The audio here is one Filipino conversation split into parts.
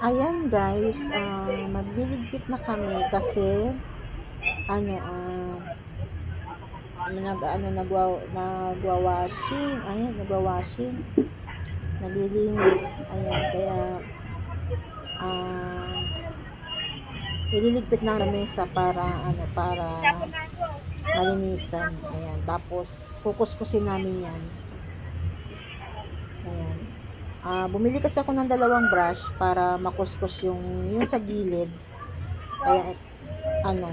Ayan guys, ah, magliligpit na kami kasi ano ah nag ano nagwa nagwa-washing, ayan nagwa-washing. Naglilinis. Ayan kaya ah ililigpit na namin sa para ano para malinisan. Ayan, tapos kukuskusin namin 'yan. Ah, bumili kasi ako ng dalawang brush para makuskus yung yung sa gilid. Kaya ano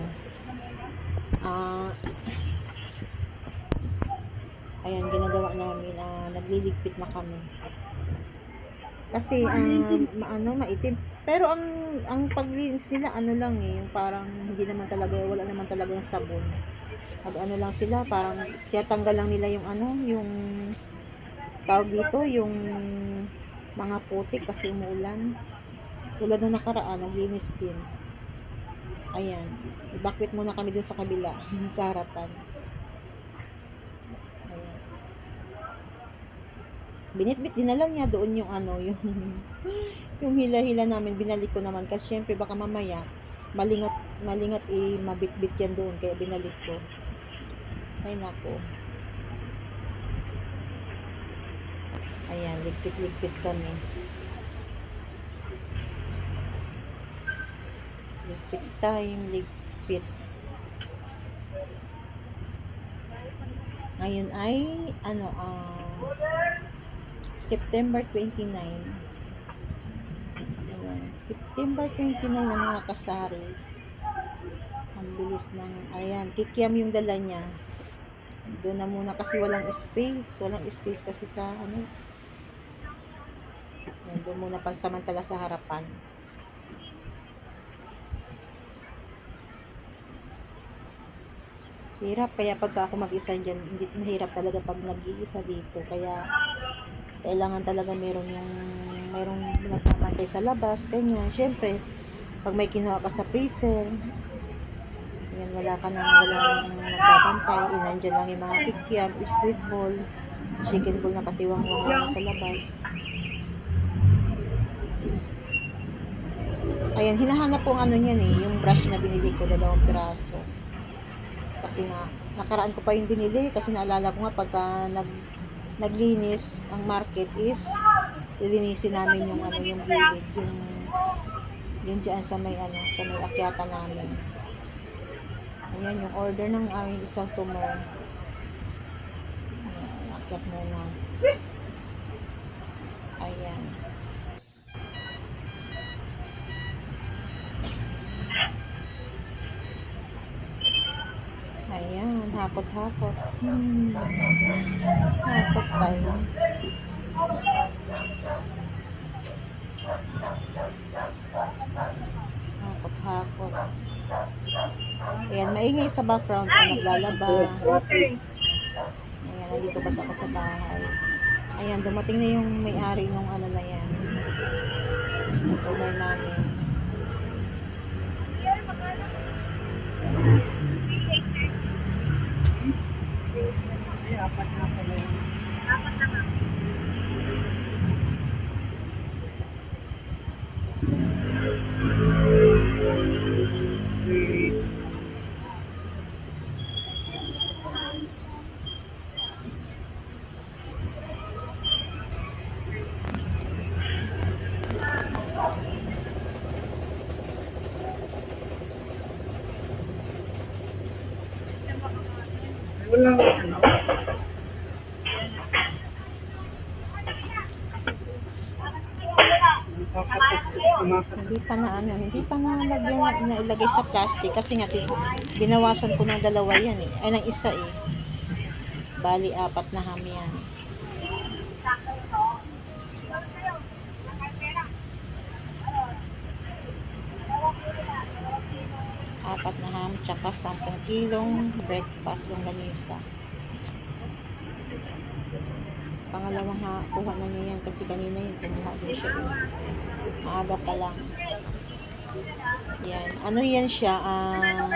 ah ayan ginagawa namin ah, nagliligpit na kami. Kasi um, ano maitim. Pero ang ang paglinis nila ano lang eh, yung parang hindi naman talaga wala naman talagang sabon. Nag ano lang sila, parang tiyatanggal lang nila yung ano, yung tawag dito, yung mga putik kasi umuulan. Tulad nung nakaraan, naglinis din. Ayan. Ibakwit muna kami dun sa kabila, sa harapan. Ayan. Binitbit din na lang niya doon yung ano, yung yung hila-hila namin, binalik ko naman kasi syempre baka mamaya malingat malingat eh mabitbit yan doon kaya binalik ko. Ay nako. Ayan, ligpit-ligpit kami. Ligpit time, ligpit. Ngayon ay, ano, ah, September 29. Ayan, September 29 ng mga kasari. Ang bilis ng, ayan, kikiam yung dala niya. Doon na muna kasi walang space. Walang space kasi sa, ano, doon muna pansamantala sa harapan. Hirap, kaya pagka ako mag-isa dyan, hindi mahirap talaga pag nag-iisa dito. Kaya, kailangan talaga meron yung, merong nagpapantay sa labas, ganyan. Siyempre, pag may kinuha ka sa freezer, yan, wala ka nang, wala nang nagbabantay, inandyan lang yung mga kikiam, squid ball, chicken ball na katiwang lang sa labas. Ayan, hinahanap ko ang ano niyan eh, yung brush na binili ko, dalawang piraso. Kasi nga, nakaraan ko pa yung binili kasi naalala ko nga pagka nag, naglinis ang market is lilinisin namin yung ano yung gilid, yung yun dyan sa may ano, sa may akyata namin. Ayan, yung order ng aming isang tumor. Ayan, akyat muna. Ayan, hakot-hakot. Hmm. Hakot tayo. Hakot-hakot. Ayan, maingay sa background kung naglalaba. Ayan, nandito kasi ako sa bahay. Ayan, dumating na yung may-ari nung ano na yan. Tumor namin. Walang Hindi pa na ano, hindi pa na lagyan na, ilagay sa plastic kasi nga binawasan ko ng dalawa yan eh. Ay, ng isa eh. Bali, apat na ham yan. Apat na ham, tsaka 10 kilong breakfast longganisa. Pangalawang ha, kuha na niya yan kasi kanina yun, kumuha din siya. Oh. Maaga pa lang. Yan. Ano yan siya? Ah,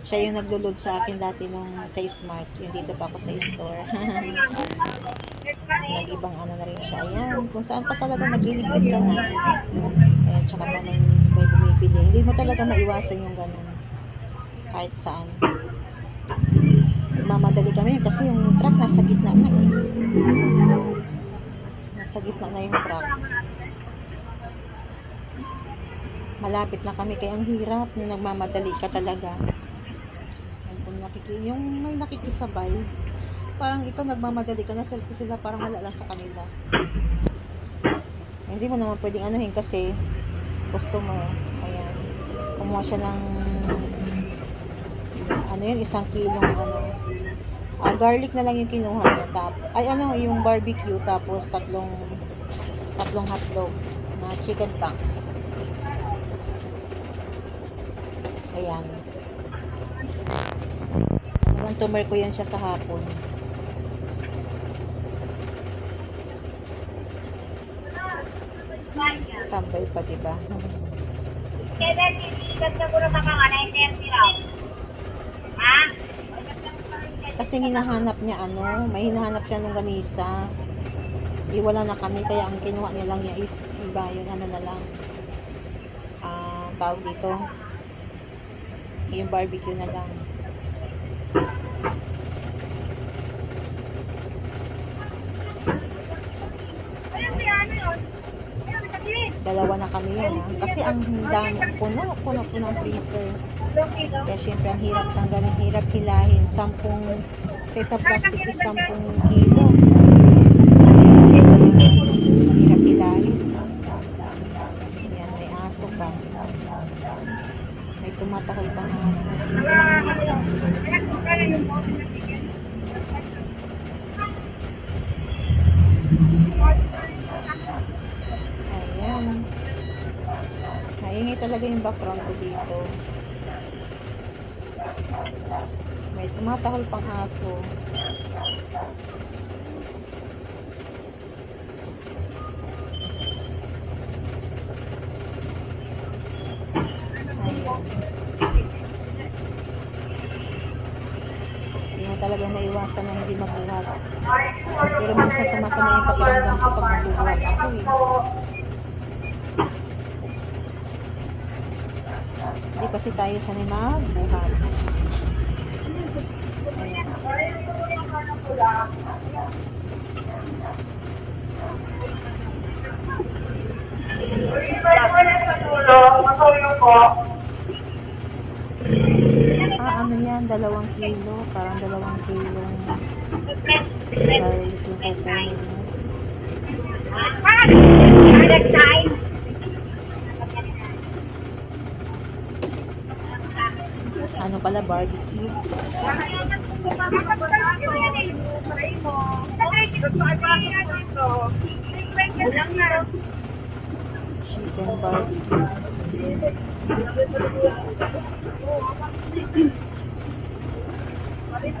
siya yung naglulod sa akin dati nung sa Smart. Yung dito pa ako sa store. nag-ibang ano na rin siya. Ayan, kung saan pa talaga nagliligpit ka na. Ayan, tsaka pa may, may bumibili. Hindi mo talaga maiwasan yung ganun. Kahit saan. Nagmamadali kami kasi yung truck nasa gitna na eh. Nasa gitna na yung truck. Malapit na kami kaya ang hirap yung nagmamadali ka talaga. Yung, kung nakiki, yung may nakikisabay, parang ikaw nagmamadali ka na selfie sila parang wala lang sa kanila. Hindi mo naman pwedeng anuhin kasi customer. Ayan. Kumuha siya ng ano yun, isang kilong ano. Ah, garlic na lang yung kinuha niya. Tap, ay ano, yung barbecue tapos tatlong tatlong hotdog na chicken franks. Ayan. Hanggang tumer ko yan siya sa hapon. Tambay pa, diba? Kailan ko na mga nga 9.30 raw? Ha? Kasi hinahanap niya ano, may hinahanap siya nung ganisa. Iwala na kami, kaya ang kinuha niya lang niya is iba yun, ano na lang. Ah, tawag dito. Yung barbecue na lang. Dalawa na kami yan ha. Kasi ang dami, puno, puno, puno ang freezer. Kaya syempre ang hirap tanggalin, hirap hilahin. Sampung, sa isang plastic is sampung kilo. Hirap hilahin. Yan, may aso pa. May tumatahol pang aso. Ayan. Maingay talaga yung background ko dito. May tumatahol pang aso. Ayan. Hindi mo talaga maiwasan na hindi magbuhat. Pero minsan sumasama yung pakiramdam ko pag nagbubuhat ako eh. Hindi kasi tayo sanay magbuhat. Ayan. Ah, ano yan? Dalawang kilo. Parang dalawang kilong garlic yung kukunin mo. Ano pala, barbecue. Chicken barbecue. Pag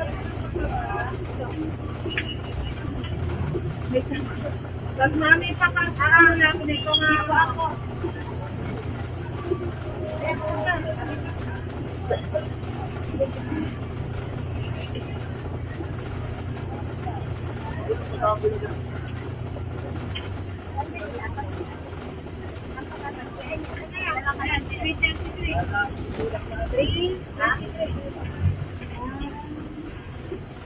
mami pa kang araw namin ito nga ako. Three, ha?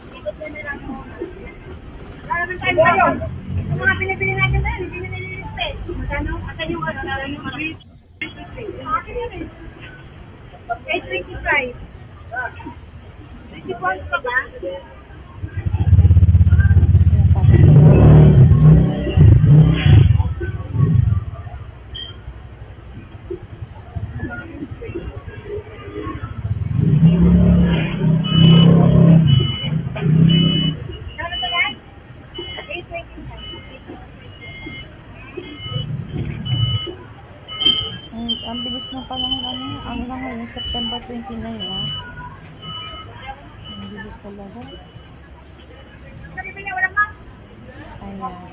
Ikot na na lang muna. Naman tayo pa yun. Yung mga pinipili natin na yun, hindi na nililipit. Magkano? Asan yung ano? Asan yung ano? Akin yun eh. 825. 20 pounds pa ba? 29 na. Ang bilis talaga. Ayan. Ah,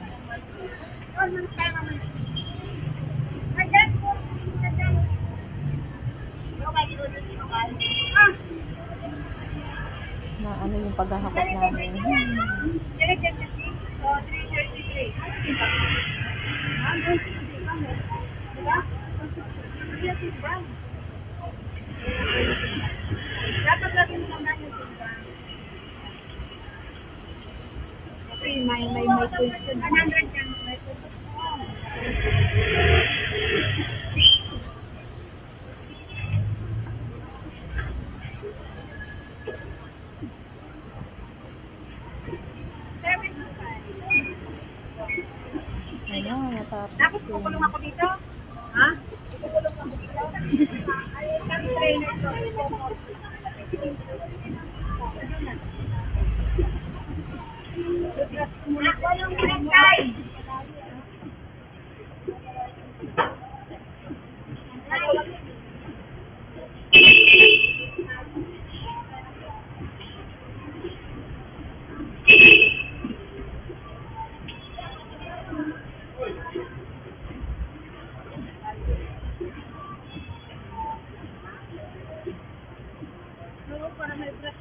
Na ano yung paghahakot namin. free my my my question. 100 yan. Ayun, natapos din. Tapos pupunong ako dito. maestra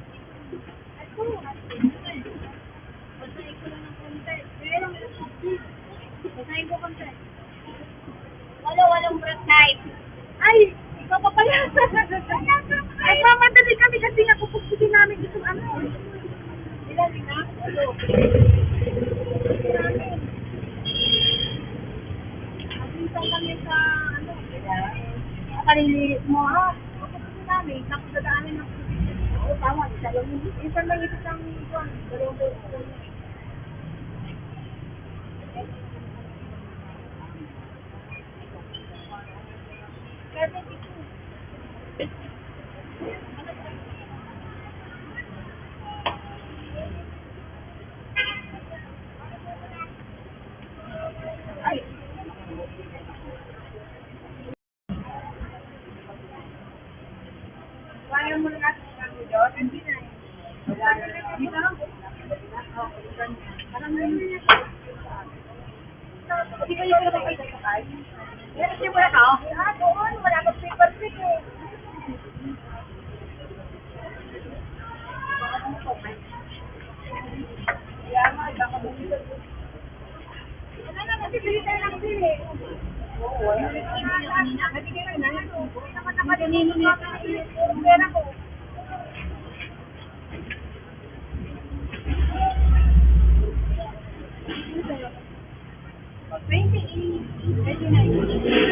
y, y, y, y, y, y, y, y